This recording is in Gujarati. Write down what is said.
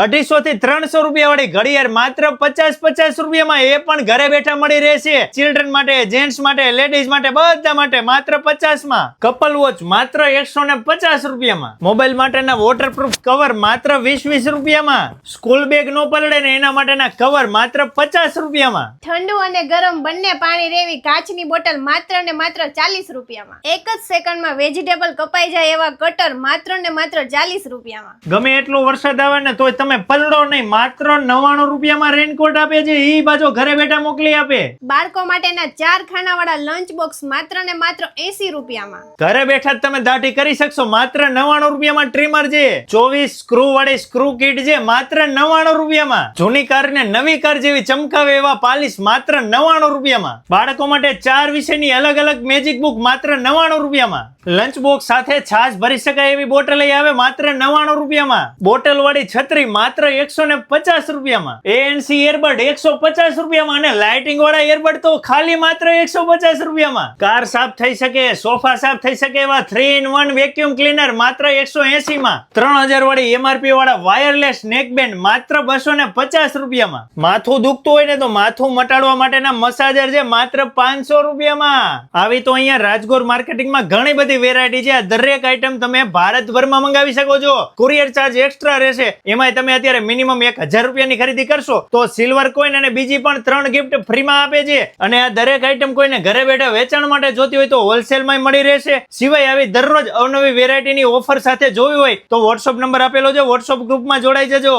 અઢીસો થી ત્રણસો રૂપિયા વાળી ઘડિયાળ માત્ર પચાસ પચાસ રૂપિયામાં એ પણ ઘરે બેઠા મળી રહેશે. ચિલ્ડ્રન માટે જેન્ટ્સ માટે લેડીઝ માટે બધા માટે માત્ર પચાસમાં કપલ વોચ માત્ર એકસો ને પચાસ રૂપિયામાં. મોબાઈલ માટેના વોટરપ્રૂફ કવર માત્ર વીસ વીસ રૂપિયામાં. સ્કૂલ બેગ નો પલડે ને એના માટેના કવર માત્ર પચાસ રૂપિયામાં. ઠંડુ અને ગરમ બંને પાણી રેવી કાચની બોટલ માત્ર ને માત્ર ચાલીસ રૂપિયામાં. એક જ સેકન્ડમાં વેજીટેબલ કપાઈ જાય એવા કટર માત્ર ને માત્ર ચાલીસ રૂપિયામાં. ગમે એટલો વરસાદ આવે ને તોય તમે પલડો નહીં માત્ર નવ્વાણું રૂપિયામાં રેનકોટ આપે છે એ બાજુ ઘરે બેઠા મોકલી આપે. બાળકો માટેના ચાર ખાનાવાળા લંચ બોક્સ માત્ર ને માત્ર એસી રૂપિયામાં. ઘરે બેઠા જ તમે દાઢી કરી શકશો માત્ર નવ્વાણું રૂપિયામાં ટ્રીમર છે. ચોવીસ સ્ક્રૂ વાળી સ્ક્રૂ કીટ છે માત્ર નવ્વાણું રૂપિયામાં. જૂની કાર ને નવી કાર જેવી ચમકાવે એવા પાલિશ માત્ર નવ્વાણું રૂપિયામાં. બાળકો માટે ચાર વિષયની અલગ અલગ મેજિક બુક માત્ર નવ્વાણું રૂપિયામાં. લંચ બોક્સ સાથે છાશ ભરી શકાય એવી બોટલ આવે માત્ર નવ્વાણું રૂપિયામાં. બોટલ વાળી છત્રી માત્ર એકસો ને પચાસ રૂપિયામાં. એએનસી એરબડ એકસો પચાસ રૂપિયામાં અને લાઇટિંગ વાળા એરબડ તો ખાલી માત્ર એકસો પચાસ રૂપિયામાં. કાર સાફ થઈ શકે, સોફા સાફ થઈ શકે એવા three in one vacuum cleaner માત્ર એકસો એસી માં ત્રણ હજાર વાળી એમઆરપી વાળા વાયરલેસ નેક બેન્ડ માત્ર બસો ને પચાસ રૂપિયામાં. માથું દુખતું હોય ને તો માથું મટાડવા માટેના મસાજર છે માત્ર પાંચસો રૂપિયામાં. આવી તો અહીંયા રાજગોર માર્કેટિંગમાં ઘણી બધી વેરાયટી છે. આ દરેક આઈટમ તમે ભારતભરમાં મંગાવી શકો છો. કુરિયર ચાર્જ એક્સ્ટ્રા રહેશે. એમાંય તમે અત્યારે મિનિમમ એક હજાર રૂપિયાની ખરીદી કરશો, તો સિલ્વર કોઈન અને બીજી પણ ત્રણ ગિફ્ટ ફ્રીમાં આપે છે. અને આ દરેક આઈટમ કોઈને ઘરે બેઠા વેચાણ માટે જોતી હોય તો હોલસેલમાં મળી રહેશે. સિવાય આવી દરરોજ અવનવી વેરાયટીની ઓફર સાથે જોવી હોય તો વોટ્સઅપ નંબર આપેલો છે. વોટ્સઅપ ગ્રુપમાં જોડાઈ જજો.